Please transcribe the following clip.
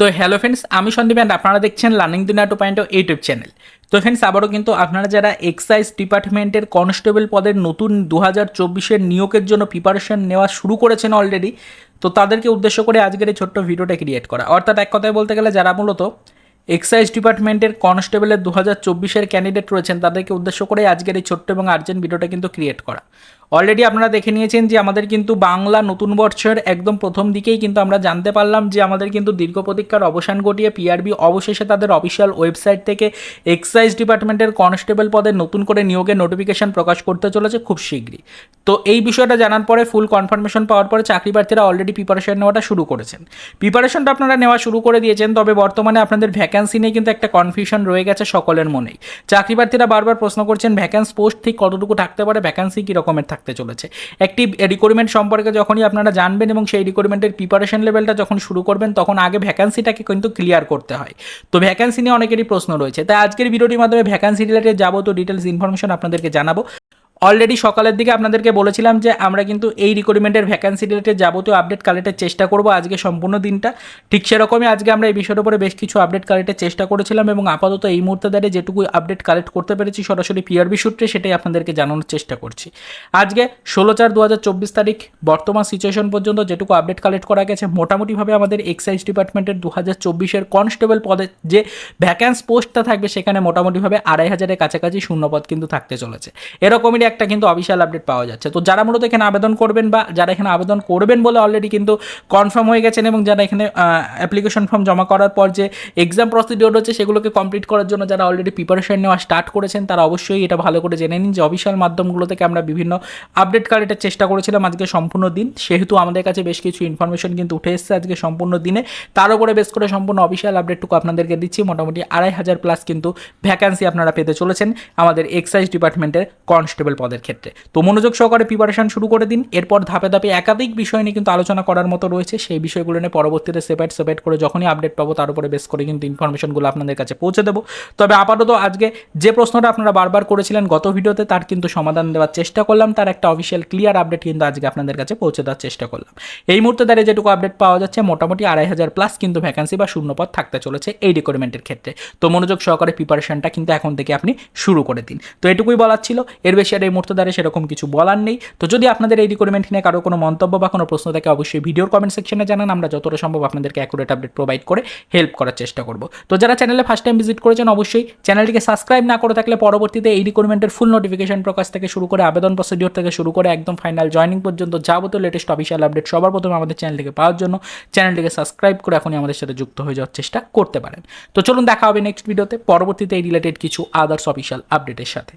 তো hello friends আমি Sandeep and আপনারা দেখছেন learning Duniya two point YouTube channel তো ফ্রেন্ডস আবারও কিন্তু আপনারা যারা এক্সাইজ ডিপার্টমেন্টের কনস্টেবল পদের নতুন দু হাজার চব্বিশের নিয়োগের জন্য প্রিপারেশন নেওয়া শুরু করেছেন অলরেডি তো তাদেরকে উদ্দেশ্য করে আজকের এই ছোট্ট ভিডিওটা ক্রিয়েট করা। অর্থাৎ এক কথায় বলতে গেলে যারা মূলত এক্সাইজ ডিপার্টমেন্টের কনস্টেবলের দু হাজার চব্বিশের ক্যান্ডিডেট রয়েছেন, তাদেরকে উদ্দেশ্য করে আজকের এই ছোট্ট এবং আর্জেন্ট ভিডিওটা কিন্তু ক্রিয়েট করা। অলরেডি আপনারা দেখে নিয়েছেন যে আমাদের কিন্তু বাংলা নতুন বর্ষের একদম প্রথম দিকেই কিন্তু আমরা জানতে পারলাম যে আমাদের কিন্তু দীর্ঘ প্রতীক্ষার অবসান ঘটিয়ে পিআরবি অবশেষে তাদের অফিসিয়াল ওয়েবসাইট থেকে এক্সাইজ ডিপার্টমেন্টের কনস্টেবল পদে নতুন করে নিয়োগের নোটিফিকেশন প্রকাশ করতে চলেছে খুব শীঘ্রই। তো এই বিষয়টা জানার পরে ফুল কনফার্মেশন পাওয়ার পরে চাকরি প্রার্থীরা অলরেডি প্রিপারেশন নেওয়াটা শুরু করেছেন। প্রিপারেশনটা আপনারা নেওয়া শুরু করে দিয়েছেন, তবে বর্তমানে আপনাদের ভ্যাকান্সি নিয়ে কিন্তু একটা কনফিউশন রয়ে গেছে সকলের মনেই। চাকরি প্রার্থীরা বারবার প্রশ্ন করছেন ভ্যাকান্স পোস্ট ঠিক কতটুকু থাকতে পারে? ভ্যাকান্সি কী রকমের থাকতে চলেছে। একটি রিকোয়ারমেন্ট সম্পর্কে যখনই আপনারা জানবেন এবং সেই রিকোয়ারমেন্টের প্রিপারেশন লেভেলটা যখন শুরু করবেন, তখন আগে ভ্যাকান্সিটাকে কিন্তু ক্লিয়ার করতে হয়। তো ভ্যাকান্সি নিয়ে অনেকেরই প্রশ্ন রয়েছে। তাই আজকের ভিডিওটির মাধ্যমে ভ্যাকান্সি রিলেটেড যাবতীয় ডিটেলস ইনফরমেশন আপনাদেরকে জানাব। অলরেডি সকালের দিকে আপনাদেরকে বলেছিলাম যে আমরা কিন্তু এই রিক্রুটমেন্টের ভ্যাকান্সি রিলেটেড যাবতীয় আপডেট কালেক্টের চেষ্টা করব আজকে সম্পূর্ণ দিনটা। ঠিক সেরকমই আজকে আমরা এই বিষয়ের উপরে বেশ কিছু আপডেট কালেক্টের চেষ্টা করেছিলাম এবং আপাতত এই মুহূর্তে দাঁড়িয়ে যেটুকু আপডেট কালেক্ট করতে পেরেছি সরাসরি পিআরবি সূত্রে সেটাই আপনাদেরকে জানানোর চেষ্টা করছি। আজকে ষোলো চার দু তারিখ বর্তমান সিচুয়েশন পর্যন্ত যেটুকু আপডেট কালেক্ট করা গেছে, মোটামুটিভাবে আমাদের এক্সাইজ ডিপার্টমেন্টের দু হাজার চব্বিশের কনস্টেবল পদে যে ভ্যাকান্স পোস্টটা থাকবে সেখানে মোটামুটিভাবে আড়াই হাজারের কাছাকাছি শূন্যপদ কিন্তু থাকতে চলেছে। এরকমই একটা কিন্তু অফিসিয়াল আপডেট পাওয়া যাচ্ছে। তো যারা মূলত এখানে আবেদন করবেন বা যারা এখানে আবেদন করবেন বলে অলরেডি কিন্তু কনফার্ম হয়ে গেছেন এবং যারা এখানে অ্যাপ্লিকেশন ফর্ম জমা করার পর যে এক্সাম প্রসিডিওর রয়েছে সেগুলোকে কমপ্লিট করার জন্য যারা অলরেডি প্রিপারেশন নেওয়া স্টার্ট করেছেন, তারা অবশ্যই এটা ভালো করে জেনে নিন যে অফিসিয়াল মাধ্যমগুলো থেকে আমরা বিভিন্ন আপডেট কালেক্টের চেষ্টা করেছিলাম আজকে সম্পূর্ণ দিন। সেহেতু আমাদের কাছে বেশ কিছু ইনফরমেশন কিন্তু উঠে এসেছে আজকে সম্পূর্ণ দিনে। তার উপরে বেশ করে সম্পূর্ণ অফিসিয়াল আপডেটটুকু আপনাদেরকে দিচ্ছি। মোটামুটি আড়াই হাজার প্লাস কিন্তু ভ্যাকান্সি আপনারা পেতে চলেছেন আমাদের এক্সাইজ ডিপার্টমেন্টের কনস্টেবল পদের ক্ষেত্রে। তো মনোযোগ সহকারে প্রিপারেশন শুরু করে দিন। এরপর ধাপে ধাপে একাধিক বিষয় নিয়ে কিন্তু আলোচনা করার মতো রয়েছে। সেই বিষয়গুলো নিয়ে পরবর্তীতে সেপারেট সেপারেট করে যখনই আপডেট পাবো, তার উপরে বেস করে কিন্তু ইনফরমেশনগুলো আপনাদের কাছে পৌঁছে দেবো। তবে আপাতত আজকে যে প্রশ্নটা আপনারা বারবার করেছিলেন গত ভিডিওতে, তার কিন্তু সমাধান দেওয়ার চেষ্টা করলাম। তার একটা অফিসিয়াল ক্লিয়ার আপডেট কিন্তু আজকে আপনাদের কাছে পৌঁছে দেওয়ার চেষ্টা করলাম। এই মুহূর্তে দাঁড়িয়ে যেটুকু আপডেট পাওয়া যাচ্ছে, মোটামুটি আড়াই হাজার প্লাস কিন্তু ভ্যাকান্সি বা শূন্যপদ থাকতে চলেছে এই রিক্রুটমেন্টের ক্ষেত্রে। তো মনোযোগ সহকারে প্রিপারেশনটা কিন্তু এখন থেকে আপনি শুরু করে দিন। তো এটুকুই বলার ছিল। এর বেশি আর এই মুহূর্তে দাঁড়িয়ে সেরকম কিছু বলার নেই। তো যদি আপনাদের এই রিক্রুটমেন্ট নিয়ে কারও কোনো মন্তব্য বা কোনো প্রশ্ন থাকে, অবশ্যই ভিডিওর কমেন্ট সেকশনে জানান। আমরা যতটা সম্ভব আপনাদেরকে অ্যাকুরেট আপডেট প্রোভাইড করে হেল্প করার চেষ্টা করব। তো যারা চ্যানেলে ফার্স্ট টাইম ভিজিট করেছেন, অবশ্যই চ্যানেলটিকে সাবস্ক্রাইব না করে থাকলে পরবর্তীতে এই রিক্রুটমেন্টের ফুল নোটিফিকেশন প্রকাশ থেকে শুরু করে আবেদন প্রসিডিওর থেকে শুরু করে একদম ফাইনাল জয়নিং পর্যন্ত যাবতীয় লেটেস্ট অফিসিয়াল আপডেট সবার প্রথমে আমাদের চ্যানেলটিকে পাওয়ার জন্য চ্যানেলটিকে সাবস্ক্রাইব করে এখনই আমাদের সাথে যুক্ত হয়ে যাওয়ার চেষ্টা করতে পারেন। তো চলুন দেখা হবে নেক্সট ভিডিওতে পরবর্তীতে এই রিলেটেড কিছু আদার্স অফিসিয়াল আপডেটের সাথে।